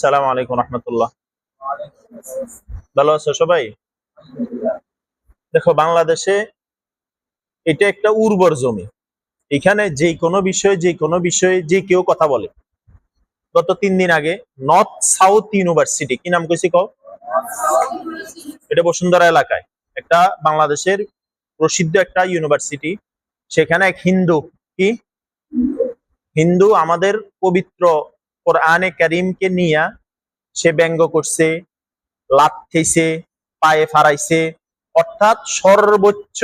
সালাম আলাইকুম রহমতুল্লাহ। ভালো আছো সবাই? দেখো, বাংলাদেশে এটা একটা উর্বর জমি। এখানে যে কোনো বিষয়ে, যে কোনো বিষয়ে যে কেউ কথা বলে। গত তিন দিন আগে নর্থ সাউথ ইউনিভার্সিটি কি নাম কইছি কও? এটা বসুন্ধরা এলাকায়। একটা বাংলাদেশের প্রসিদ্ধ একটা ইউনিভার্সিটি সেখানে এক হিন্দু, কি? হিন্দু আমাদের পবিত্র কোরআনে করিমকে নিয়ে সে ব্যঙ্গ করছে খেয়েছে পায়ে ফারাইছে অর্থাৎ সর্বোচ্চ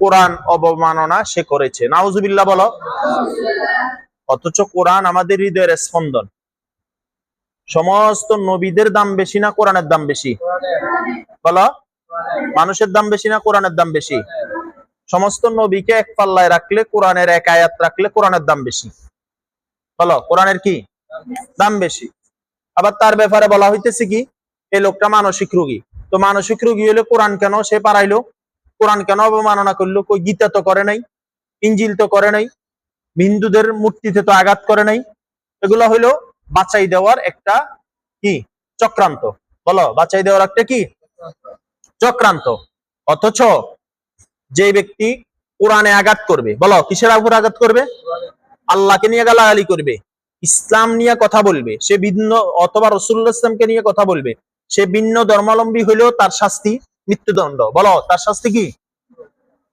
কোরআন অবমাননা সে করেছে। নাউজুবিল্লাহ বলো। অথচ কোরআন আমাদের হৃদয়ের স্পন্দন। সমস্ত নবীদের দাম বেশি না কোরআনের দাম বেশি? বলো। মানুষের দাম বেশি না কোরআনের দাম বেশি? সমস্ত নবীকে এক পাল্লায় রাখলে কোরআনের এক আয়াত রাখলে কোরআনের দাম বেশি। বলো, কোরআনের কি? দাম বেশি। আবার তার ব্যাপারে বলা হইতেছে কি, এই লোকটা মানসিক রোগী। তো মানসিক রোগী হলে কোরআন কেন সে পারাইলো? কোরআন কেন অবমাননা করল? কই গীতা তো করে নাই, ইঞ্জিল তো করে নাই, হিন্দুদের মূর্তিতে তো আঘাত করে নাই। এগুলো হইল বাঁচাই দেওয়ার একটা কি? চক্রান্ত। বলো বাঁচাই দেওয়ার একটা কি? চক্রান্ত। অথচ যে ব্যক্তি কোরআনে আঘাত করবে, বলো, কিসের উপর আঘাত করবে? আল্লাহকে নিয়ে গালাগালি করবে। ইসলাম নিয়ে কথা বলবে, সে ভিন্ন অথবা রসুল্লাহ ইসলামকে নিয়ে কথা বলবে, সে ভিন্ন ধর্মাবলম্বী হইলেও তার শাস্তি মৃত্যুদণ্ড। বলো, তার শাস্তি কি?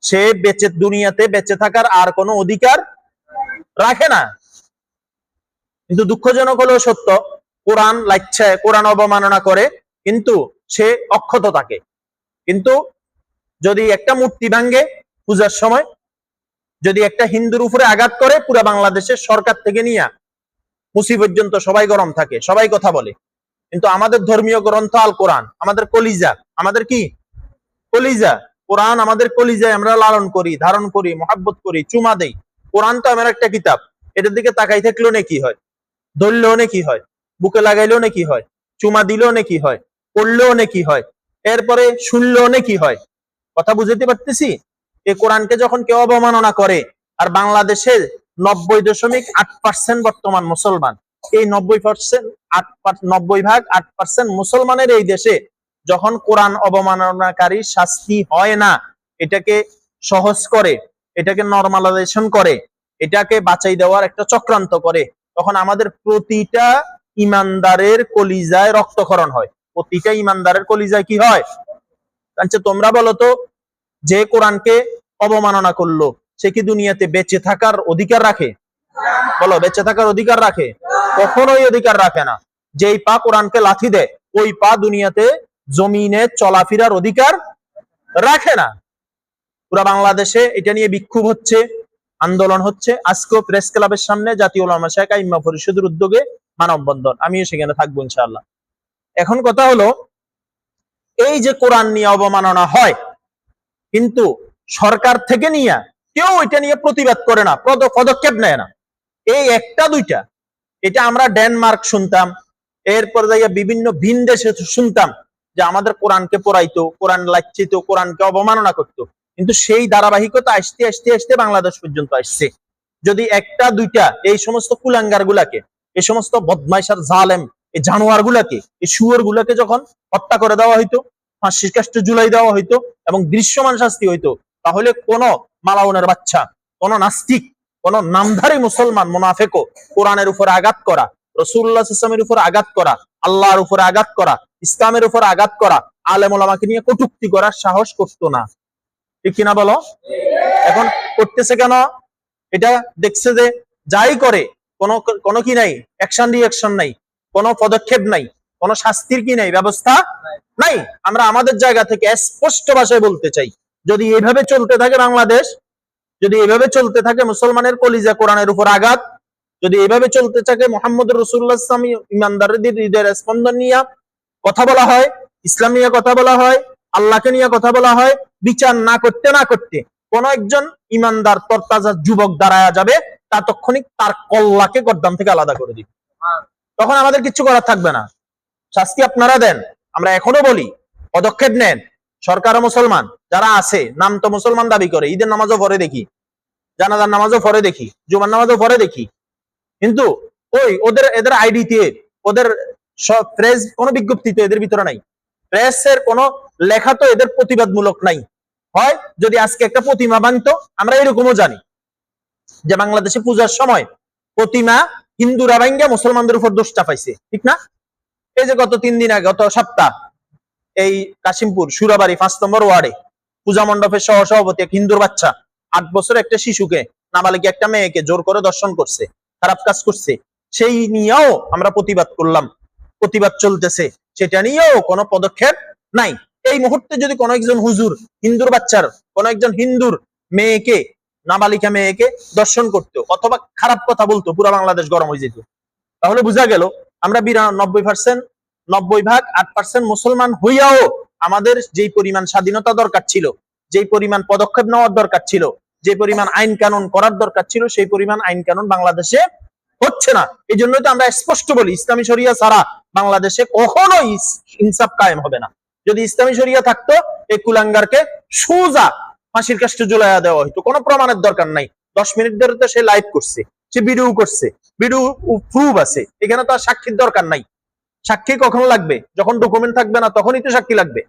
সে বেঁচে, দুনিয়াতে বেঁচে থাকার আর কোনো অধিকার রাখে না। কিন্তু দুঃখজনক হলেও সত্য, কোরআন লাগছে, কোরআন অবমাননা করে, কিন্তু সে অক্ষত থাকে। কিন্তু যদি একটা মূর্তি ভাঙ্গে পূজার সময়, যদি একটা হিন্দুর উপরে আঘাত করে, পুরা বাংলাদেশের সরকার থেকে নিয়ে মুসি পর্যন্ত সবাই গরম থাকে, সবাই কথা বলে। কিন্তু আমাদের ধর্মীয় গ্রন্থ আল কোরআন, আমাদের কলিজা, আমাদের কি? কলিজা। কোরআন আমাদের কলিজায় আমরা লালন করি, ধারণ করি, মহাব্বত করি, চুমা দেই। কোরআন তো আমার একটা কিতাব, এটার দিকে তাকাই থাকলেও নাকি হয়? ধরলেও নাকি হয়? বুকে লাগাইলেও নাকি হয়? চুমা দিলেও নাকি হয়? পড়লেও নাকি হয়? এরপরে শুনলেও নাকি হয়? কথা বুঝতে পারতেছি? এই কোরআনকে যখন কেউ অবমাননা করে, আর বাংলাদেশের নব্বই দশমিক আট পার্সেন্ট বর্তমান মুসলমান। এই নব্বই পার্সেন্ট আট নব্বই ভাগ, আট পার্সেন্ট মুসলমানের এই দেশে যখন কোরআন অবমাননাকারী শাস্তি হয় না, এটাকে সহজ করে, এটাকে নর্মালাইজেশন করে, এটাকে বাঁচাই দেওয়ার একটা চক্রান্ত করে, তখন আমাদের প্রতিটা ইমানদারের কলিজায় রক্তক্ষরণ হয়। প্রতিটা ইমানদারের কলিজায় কি হয়? তোমরা বলো তো, যে কোরআনকে অবমাননা করল সে কি দুনিয়াতে বেঁচে থাকার অধিকার রাখে? বলো, বেঁচে থাকার অধিকার রাখে? কখনোই অধিকার রাখে না। যেই পা কোরআনকে লাথি দেয়, ওই পা দুনিয়াতে জমিনে চলাফেরার অধিকার রাখে না। পুরা বাংলাদেশে এটা নিয়ে বিক্ষোভ হচ্ছে, আন্দোলন হচ্ছে। আজকেও প্রেস ক্লাবের সামনে জাতীয় ওলামা শাখা ইম্মা পরিষদের উদ্যোগে মানববন্ধন। আমিও সেখানে থাকব ইনশাআল্লাহ। এখন কথা হলো, এই যে কোরআন নিয়ে অবমাননা হয়, কিন্তু সরকার থেকে নিয়ে কেউ এটা নিয়ে প্রতিবাদ করে না পদক্ষেপ নেয় না। এই একটা, দুইটা। এটা আমরা ডেনমার্ক শুনতাম, এরপর যাইয়া বিভিন্ন ভিন দেশে শুনতাম যে আমাদের কোরআনকে পড়াইতো, কোরআন লাচ্ছিত, কোরআনকে অবমাননা করতো। কিন্তু সেই ধারাবাহিকতা আসতে আসতে আসতে বাংলাদেশ পর্যন্ত আসছে। যদি একটা, দুইটা, এই সমস্ত কুলাঙ্গার গুলাকে এই সমস্ত বদমাইশার জালেম, এই জানোয়ার গুলাকে এই শুয়োর গুলাকে যখন হত্যা করে দেওয়া হইতো, ফাঁসির কাষ্ট জুলাই দেওয়া হইতো এবং দৃশ্যমান শাস্তি হইতো, তাহলে কোন মালাউনের বাচ্চা। কোন নাস্তিক কোন নামধারী মুসলমান মুনাফেকও কোরআনের উপর আঘাত করা রসুল্লাহ ইসলামের উপর আঘাত করা আল্লাহর উপর আঘাত করা ইসলামের উপর আঘাত করা আলেম ওলামাকে নিয়ে কটুক্তি করার সাহস করতো না। ঠিক কিনা বলো? এখন করতেছে কেন? এটা দেখছে যে যাই করে কোনো কোনো কি নাই? অ্যাকশন রিয়াকশন নাই। কোনো পদক্ষেপ নাই। কোনো শাস্তির কি নাই? ব্যবস্থা নাই। আমরা আমাদের জায়গা থেকে স্পষ্ট ভাষায় বলতে চাই। যদি এইভাবে চলতে থাকে বাংলাদেশ, যদি এভাবে চলতে থাকে মুসলমানের কলিজা কোরআনের উপর আঘাত, যদি এভাবে চলতে থাকে মোহাম্মদ রসুল্লাহ ইসলাম ইমানদারদের হৃদয়ের স্পন্দন নিয়ে কথা বলা হয়, ইসলাম নিয়ে কথা বলা হয়, আল্লাহকে নিয়ে কথা বলা হয়, বিচার না করতে না করতে কোন একজন ইমানদার, তরতাজা যুবক দাঁড়ায়া যাবে তা তৎক্ষণিক তার কল্লাকে গদ্দাম থেকে আলাদা করে দিবে। তখন আমাদের কিছু করার থাকবে না। শাস্তি আপনারা দেন, আমরা এখনও বলি, পদক্ষেপ নেন। সরকার মুসলমান যারা আছে, নাম তো মুসলমান দাবি করে, ঈদের নামাজও পরে দেখি, জানাজার নামাজও পরে দেখি, জুমার নামাজও পরে দেখি। কিন্তু ওই ওদের, এদের আইডিতে ওদের প্রেস কোনো বিজ্ঞপ্তি তো এদের ভিতরে নাই। প্রেসের কোনো লেখা তো এদের প্রতিবাদমূলক নাই। হয় যদি আজকে একটা প্রতিমা বানতো, আমরা এরকমও জানি যে বাংলাদেশে পূজার সময় প্রতিমা হিন্দুরা ভাঙ্গা মুসলমানদের উপর দোষ চাপাইছে, ঠিক না? এই যে গত তিন দিন আগে, গত সপ্তাহ এই কাশিমপুর সুরাবাড়ি পাঁচ নম্বর ওয়ার্ডে। পূজা মণ্ডপের সহ সভাপতি এক হিন্দুর বাচ্চা, আট বছর একটা শিশুকে নাবালিকা একটা মেয়েকে জোর করে দর্শন করছে, খারাপ কাজ করছে। সেই নিয়েও আমরা প্রতিবাদ করলাম। প্রতিবাদ চলতেছে। সেটা নিয়েও কোনো পদক্ষেপ নাই। এই মুহূর্তে যদি কোনো একজন হুজুর, হিন্দুর বাচ্চার, কোন একজন হিন্দুর মেয়েকে, নাবালিকা মেয়েকে দর্শন করতো অথবা খারাপ কথা বলতো, পুরা বাংলাদেশ গরম হয়ে যেত। তাহলে বোঝা গেল, আমরা বিরানব্বই পার্সেন্ট নব্বই ভাগ আট পার্সেন্ট মুসলমান হইয়াও আমাদের যেই পরিমাণ স্বাধীনতা দরকার ছিল, যেই পরিমাণ পদক্ষেপ নেওয়ার দরকার ছিল, যে পরিমাণ আইন কানুন করার দরকার ছিল, সেই পরিমাণ আইন কানুন বাংলাদেশে হচ্ছে না। এই জন্যই তো আমরা স্পষ্ট বলি, ইসলামী শরিয়া ছাড়া বাংলাদেশে কখনোই ইনসাফ কায়েম হবে না। যদি ইসলামী শরিয়া থাকতো, এই কুলাঙ্গারকে সোজা ফাঁসির কাছে ঝুলাইয়া দেওয়া হইতো, কোনো প্রমাণের দরকার নাই। দশ মিনিট ধরে তো সে লাইভ করছে, সে ভিডিও করছে ভিডিও প্রুফ আছে, এখানে তো আর সাক্ষীর দরকার নাই। সাক্ষী কখন লাগবে? যখন ডকুমেন্ট থাকবে না, তখনই তো সাক্ষী লাগবে।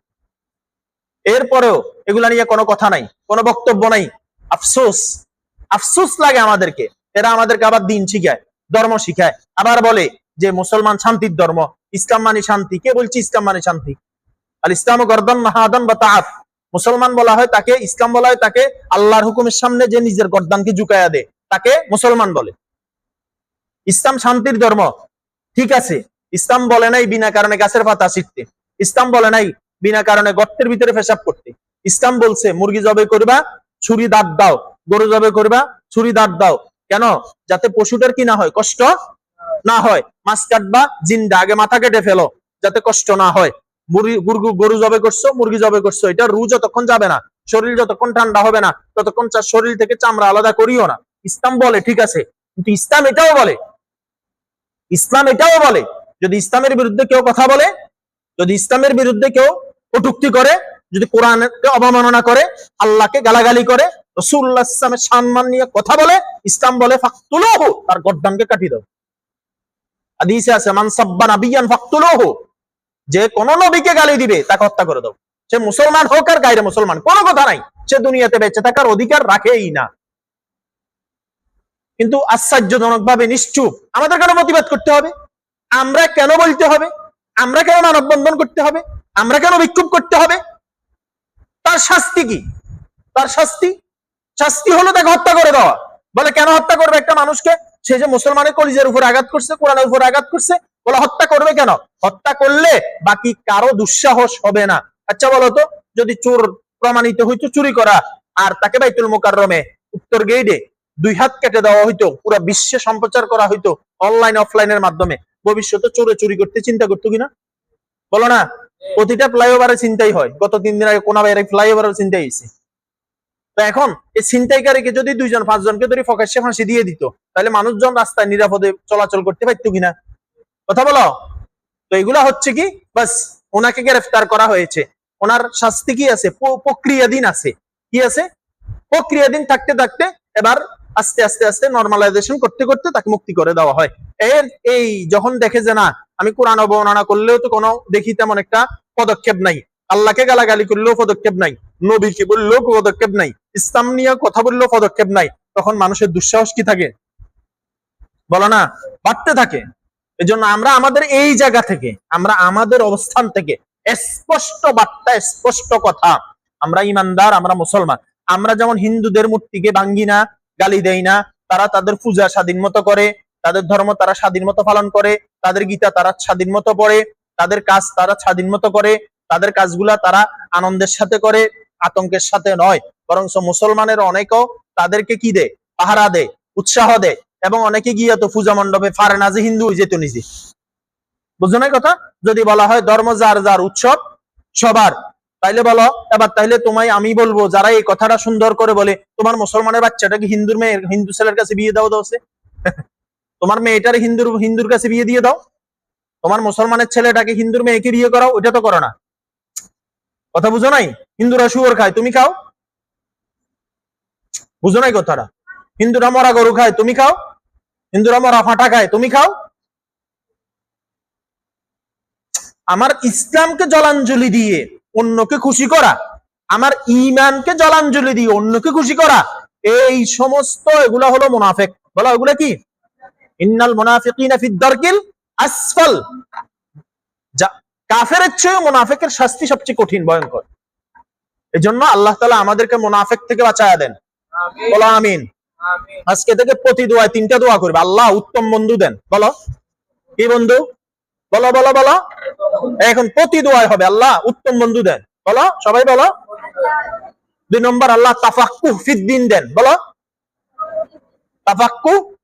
এরপরেও এগুলা নিয়ে কোনো কথা নাই, কোনো বক্তব্য নাই। আফসোস আফসোস লাগে আমাদেরকে। এরা আমাদেরকে আবার দিন শিখায়, ধর্ম শিখায়। আবার বলে যে মুসলমান শান্তির ধর্ম, ইসলাম মানে শান্তি। কে বলছি ইসলাম মানে শান্তি? আর ইসলাম গর্দন মাহাদন বা তাহাত মুসলমান বলা হয় তাকে, ইসলাম বলা হয় তাকে আল্লাহর হুকুমের সামনে যে নিজের গর্দানকে ঝুঁকাইয়া দেয়, তাকে মুসলমান বলে। ইসলাম শান্তির ধর্ম, ঠিক আছে। ইসলাম বলে নাই বিনা কারণে গাছের পাতা ছিটতে। ইসলাম বলে নাই বিনা কারণে গর্তের ভিতরে পেশাব করতে। ইসলাম বলছে, মুরগি জবে করবা, ছুরি দাঁত দাও। গরু জবে করবা, ছুরি দাঁত দাও। কেন? যাতে পশুটার কি না হয়, কষ্ট না হয়। মাছ কাটবা, জিন্দা, আগে মাথা কেটে ফেলো, যাতে কষ্ট না হয়। মুরগি, গুরু- জবে করছ, মুরগি জবে করছ। এটা রু যতক্ষণ যাবে না, শরীর যতক্ষণ ঠান্ডা হবে না, ততক্ষণ শরীর থেকে চামড়া আলাদা করিও না। ইসলাম বলে, ঠিক আছে। কিন্তু ইসলাম এটাও বলে। ইসলাম এটাও বলে যদি ইসলামের বিরুদ্ধে কেউ কথা বলে, যদি ইসলামের বিরুদ্ধে কেউ কটুক্তি করে, যদি কোরআনকে অবমাননা করে, আল্লাহকে গালাগালি করে রসুল্লাহ ইসলামের সম্মান নিয়ে কথা বলে, ইসলাম বলে, ফাকতুলহু, তার গর্দানকে কাটিয়ে দাও। হাদিসে আছে, মান সাব্বা নাবিয়ান ফাকতুলহু, যে কোন নবীকে গালি দিবে, তাকে হত্যা করে দাও। সে মুসলমান হোক আর গাইরে মুসলমান, কোনো কথা নাই। সে দুনিয়াতে বেঁচে থাকার অধিকার রাখেই না। কিন্তু আশ্চর্যজনক ভাবে নিশ্চুপ। আমাদের কেন প্রতিবাদ করতে হবে? আমরা কেন বলতে হবে? আমরা কেন মানববন্ধন করতে হবে? আমরা কেন বিক্ষোভ করতে হবে? তার শাস্তি কি? তার শাস্তি? শাস্তি হলো তাকে হত্যা করে দেওয়া। বলে কেন হত্যা করবে একটা মানুষকে? সে যে মুসলমানের কলিজের উপর আঘাত করছে, কোরআনের উপর আঘাত করছে, বলে হত্যা করবে কেন? হত্যা করলে বাকি কারও দুঃসাহস হবে না। আচ্ছা বলতো যদি চোর প্রমাণিত হইতো চুরি করা, আর তাকে বাইতুল মোকাররমে উত্তর গেইডে দুই হাত কেটে দেওয়া হইতো, পুরো বিশ্বে সম্প্রচার করা হইতো অনলাইন অফলাইনের মাধ্যমে ভবিষ্যতে চোরে চুরি করতে চিন্তা করতো কিনা? বলো না। প্রতিটা ফ্লাইওভারে চিন্তাই হয়। গত তিন দিন আগে কোনা বাইরে ফ্লাইওভারের চিন্তাই হয়েছে। তো এখন এই ছিনতাইকারীকে যদি দুইজন, পাঁচজনকে ধরে ফকাশে ফাঁসি দিয়ে দিত, তাহলে মানুষজন রাস্তায় নিরাপদে চলাচল করতে পারতো কিনা? কথা বলো। তো এগুলা হচ্ছে কি? বাস, ওনাকে গ্রেফতার করা হয়েছে। ওনার শাস্তি কি আছে? প্রক্রিয়াধীন আছে। কি আছে? প্রক্রিয়াধীন থাকতে থাকতে এবার আস্তে আস্তে আস্তে নর্মালাইজেশন করতে করতে তাকে মুক্তি করে দেওয়া হয়। এর এই যখন দেখে যে না, আমি কোরআন অবমাননা করলেও তো কোনো দেখি তেমন একটা পদক্ষেপ নাই। আল্লাহকে গালাগালি করলেও পদক্ষেপ নাই। নবীকে বললেও পদক্ষেপ নাই। ইসলাম নিয়ে কথা বললেও পদক্ষেপ নাই। তখন মানুষের দুঃসাহস কি থাকে? বলো না, বাড়তে থাকে। এজন্য আমরা আমাদের এই জায়গা থেকে, আমরা আমাদের অবস্থান থেকে স্পষ্ট বার্তা, স্পষ্ট কথা, আমরা ইমানদার, আমরা মুসলমান। আমরা যেমন হিন্দুদের মূর্তিকে ভাঙ্গি না গালি দেই না। তারা তাদের পূজা স্বাধীন মতো করে, তাদের ধর্ম তারা স্বাধীন মতো পালন করে, তাদের গীতা তারা স্বাধীন মতো পড়ে, তাদের কাজ তারা স্বাধীন মতো করে, তাদের কাজগুলা তারা আনন্দের সাথে করে, আতঙ্কের সাথে নয়। বরং মুসলমানের অনেকেও তাদেরকে কি দেয়? পাহারা দেয়, উৎসাহ দেয় এবং অনেকে গিয়ে তো পূজা মণ্ডপে পারে না যে হিন্দু যেত নিজে। বুঝছ না কথা? যদি বলা হয় ধর্ম যার যার উৎসব, সবার তাইলে বলো, এবার তাইলে তোমায় আমি বলব, যারা এই কথাটা সুন্দর করে বলে, তোমার মুসলমানের বাচ্চাটাকে হিন্দুর মেয়ে, হিন্দু ছেলের কাছে বিয়ে দাও দাও তোমার মেয়েটার হিন্দুর হিন্দুর কাছে বিয়ে দিয়ে দাও। তোমার মুসলমানের ছেলেটাকে হিন্দুর মেয়েকে বিয়ে করাও ওটা তো করো না। কথা বুঝো নাই? হিন্দুরা শুয়োর খায়, তুমি খাও। বুঝো নাই কথাটা? হিন্দুরা মরা গরু খায়, তুমি খাও। হিন্দুরা মরা ফাটা খায়, তুমি খাও। আমার ইসলামকে জলাঞ্জলি দিয়ে অন্যকে খুশি করা। আমার ইমানকে জলাঞ্জলি দিয়ে অন্যকে খুশি করা। এই সমস্ত এগুলা হলো মুনাফেক। বলো এগুলা কি? ইন্নাল মুনাফিকিনা ফিদ দারকিল আসফাল। যা কাফেরের চেয়ে মুনাফেকের শাস্তি সবচেয়ে কঠিন ভয়ঙ্কর। এজন্য আল্লাহ তাআলা আমাদেরকে মুনাফেক থেকে বাঁচায়া দেন। বলো আমিন। আজকে থেকে প্রতি দোয়ায় তিনটা দোয়া করবে। আল্লাহ উত্তম বন্ধু দেন। বলো কি বন্ধু? বলো বলো বলো। এখন প্রতি দোয়ায় হবে, আল্লাহ, উত্তম বন্ধু দেন। বলো, সবাই বলো। দুই নম্বর, আল্লাহ তাফাক্কু ফিদ্দিন দেন। বলো। তাফাক্কু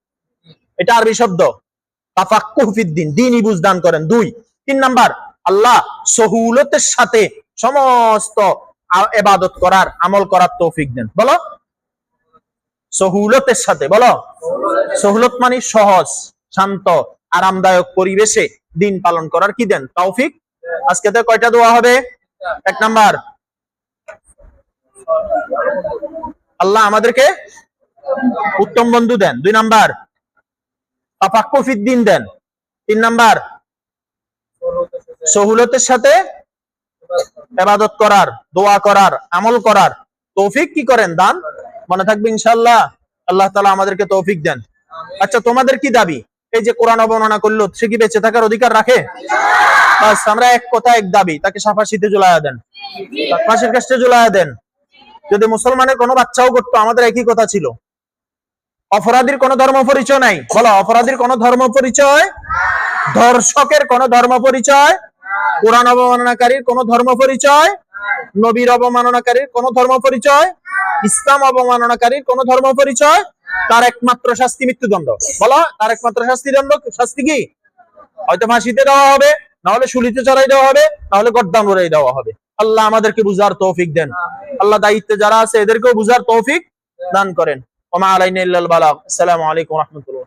এটা আরবি শব্দ। তাফাক্কু ফিদ্দিন, দিনই বুঝদান করেন। দুই। তিন নাম্বার, আল্লাহ, সহুলতের সাথে সমস্ত এবাদত করার, আমল করার তৌফিক দেন। বলো। সহুলতের সাথে, বলো। সহুলত মানে সহজ, শান্ত, আরামদায়ক পরিবেশে দিন পালন করার কি দেন? তৌফিক? আজকে তো কয়টা দোয়া হবে? এক নাম্বার। আল্লাহ আমাদেরকে উত্তম বন্ধু দেন। দুই নাম্বার। তাফাক্কুফিদ দিন দেন। তিন নাম্বার। সহুলতের সাথে এবাদত করার, দোয়া করার, আমল করার। তৌফিক কি করেন? দান? মনে থাকবে ইনশাআল্লাহ। আল্লাহ তাআলা আমাদেরকে তৌফিক দেন। আচ্ছা তোমাদের কি দাবি? এই যে কোরআন অবমাননা করল, সে কি বেঁচে থাকার অধিকার রাখে? বাস, আমরা এক কথা, এক দাবি, তাকে সাফাশিতে ঝুলাইয়া দেন। ফাঁসির কাছে ঝুলাইয়া দেন। যদি মুসলমানের কোনো বাচ্চাও করতো, আমাদের একই কথা ছিল। অপরাধীর কোনো ধর্ম পরিচয় নাই। বলো, অপরাধীর কোনো ধর্ম পরিচয়? ধর্ষকের কোনো ধর্ম পরিচয়? কোরআন অবমাননাকারীর কোনো ধর্ম পরিচয়? নবীর অবমাননাকারীর কোনো ধর্ম পরিচয়? ইসলাম অবমাননাকারীর কোনো ধর্ম পরিচয়? তার একমাত্র শাস্তি মৃত্যুদণ্ড। বলো, তার একমাত্র শাস্তি দণ্ড শাস্তি কি? হয়তো ফাঁসিতে দেওয়া হবে, নাহলে শুলিতে চড়াই দেওয়া হবে নাহলে গড্ডাম উড়াই দেওয়া হবে। আল্লাহ আমাদেরকে বুঝার তৌফিক দেন। আল্লাহ দায়িত্বে যারা আছে, এদেরকেও বুঝার তৌফিক দান করেন। ওমা আলাইন বালাগ। আসসালামু আলাইকুম রাহমাতুল্লাহ।